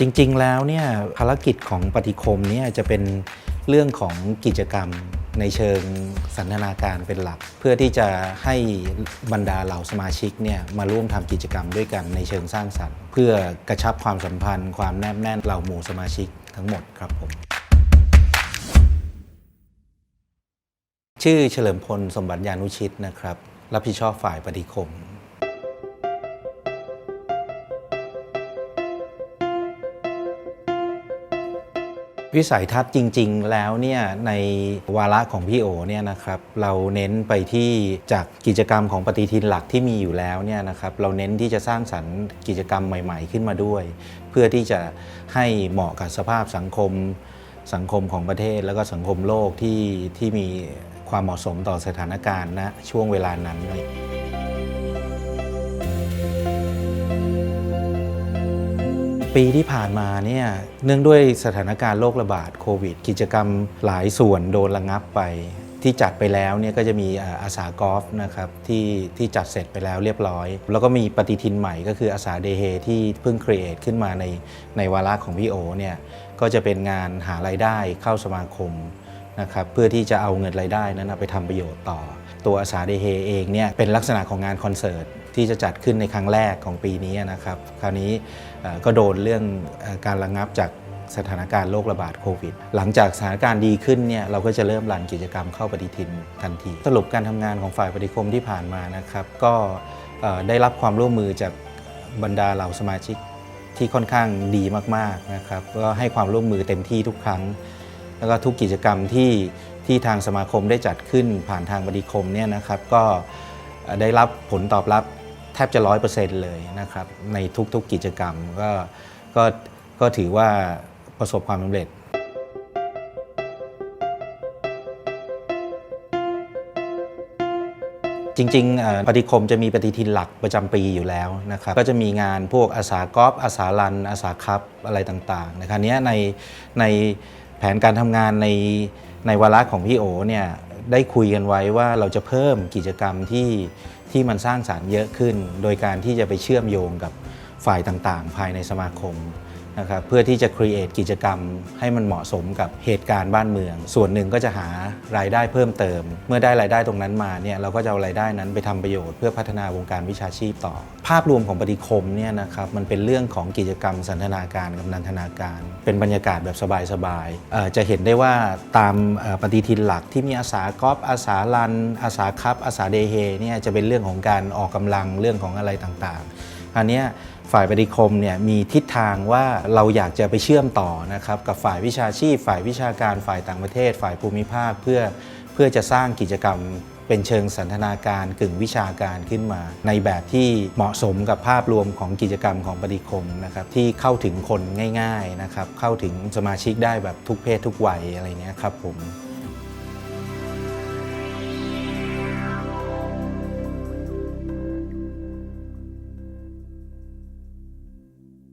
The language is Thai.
จริงๆแล้วเนี่ยภารกิจของปฏิคมเนี่ยจะเป็นเรื่องของกิจกรรมในเชิงสันทนาการเป็นหลัก เพื่อที่จะให้บรรดาเหล่าสมาชิกเนี่ยมาร่วมทำกิจกรรมด้วยกันในเชิงสร้างสรรค์ เพื่อกระชับความสัมพันธ์ ความแนบแน่นเหล่าหมู่สมาชิกทั้งหมดครับผมชื่อเฉลิมพลสมบัติยานุชิตนะครับรับผิดชอบฝ่ายปฏิคม วิสัยทัศน์จริง ๆ แล้วเนี่ยในวาระของพี่โอเนี่ยนะครับเราเน้นไปที่จากกิจกรรมของปฏิทินหลักที่มีอยู่แล้วเนี่ยนะครับเราเน้นที่จะสร้างสรรค์กิจกรรมใหม่ ๆ ขึ้นมาด้วย เพื่อที่จะให้เหมาะกับสภาพสังคมสังคมของประเทศ แล้วก็สังคมโลกที่ที่มีความเหมาะสมต่อสถานการณ์ณช่วงเวลานั้น ปีที่ผ่านมาเนี่ยเนื่องด้วยสถานการณ์โรคระบาดโควิด กิจกรรมหลายส่วนโดนระงับไป ที่จัดไปแล้วเนี่ยก็จะมีอาสากอล์ฟนะครับที่ที่จัดเสร็จไปแล้วเรียบร้อย แล้วก็มีปฏิทินใหม่ก็คืออาสาเดเฮที่เพิ่งครีเอทขึ้นมาในในวาระของพี่โอเนี่ยก็จะเป็นงานหารายได้เข้าสมาคมนะครับเพื่อที่จะเอาเงินรายได้นั้นไปทำประโยชน์ต่อ ตัวอาสาเดเฮเองเนี่ยเป็นลักษณะของงานคอนเสิร์ต ที่จะจัดขึ้นในครั้งแรกของปีนี้นะครับ คราวนี้ก็โดนเรื่องการระงับจากสถานการณ์โรคระบาดโควิด หลังจากสถานการณ์ดีขึ้นเนี่ยเราก็จะเริ่มรันกิจกรรมเข้าปฏิทินทันที สรุปการทำงานของฝ่ายปฏิคมที่ผ่านมานะครับ ก็ได้รับความร่วมมือจากบรรดาเหล่าสมาชิกที่ค่อนข้างดีมากๆนะครับก็ให้ความร่วมมือเต็มที่ทุกครั้ง แล้วก็ทุกกิจกรรมที่ที่ทางสมาคมได้จัดขึ้นผ่านทางบดีคมเนี่ยนะครับก็ได้รับผลตอบรับ ทบจะร้อยเปอร์เซ็นต์เลยนะครับในทุกๆกิจกรรมก็ก็ก็ถือว่าประสบความสำเร็จ จริงๆปฏิคมจะมีปฏิทินหลักประจำปีอยู่แล้วนะครับก็จะมีงานพวกอาสากอฟอาสารัน อาสาคัพอะไรต่างๆนะครับเนี้ยในในแผนการทำงานในในวาระของพี่โอเนี่ย ได้คุยกันไว้ว่าเราจะเพิ่มกิจกรรมที่ที่มันสร้างสารรค์เยอะขึ้น โดยการที่จะไปเชื่อมโยงกับฝ่ายต่างๆ ภายในสมาคม นะครับเพื่อที่จะ create กิจกรรมให้มันเหมาะสมกับเหตุการณ์บ้านเมือง ส่วนหนึ่งก็จะหารายได้เพิ่มเติม เมื่อได้รายได้ตรงนั้นมาเนี่ยเราก็จะเอารายได้นั้นไปทำประโยชน์เพื่อพัฒนาวงการวิชาชีพต่อ ภาพรวมของปฏิคมเนี่ยนะครับมันเป็นเรื่องของกิจกรรมสันทนาการกับนันทนาการ เป็นบรรยากาศแบบสบายๆจะเห็นได้ว่าตามปฏิทินหลักที่มีอาสากอล์ฟอาสาลันอาสาคัพอาสาเดเฮเนี่ยจะเป็นเรื่องของการออกกำลังเรื่องของอะไรต่างๆ อันนี้ฝ่ายปฏิคมเนี่ยมีทิศทางว่าเราอยากจะไปเชื่อมต่อนะครับกับฝ่ายวิชาชีพ ฝ่ายวิชาการฝ่ายต่างประเทศ ฝ่ายภูมิภาคเพื่อเพื่อจะสร้างกิจกรรมเป็นเชิงสันทนาการกึ่งวิชาการขึ้นมา ในแบบที่เหมาะสมกับภาพรวมของกิจกรรมของปฏิคมนะครับที่เข้าถึงคนง่ายๆนะครับเข้าถึงสมาชิกได้แบบทุกเพศทุกวัยอะไรเนี้ยครับผม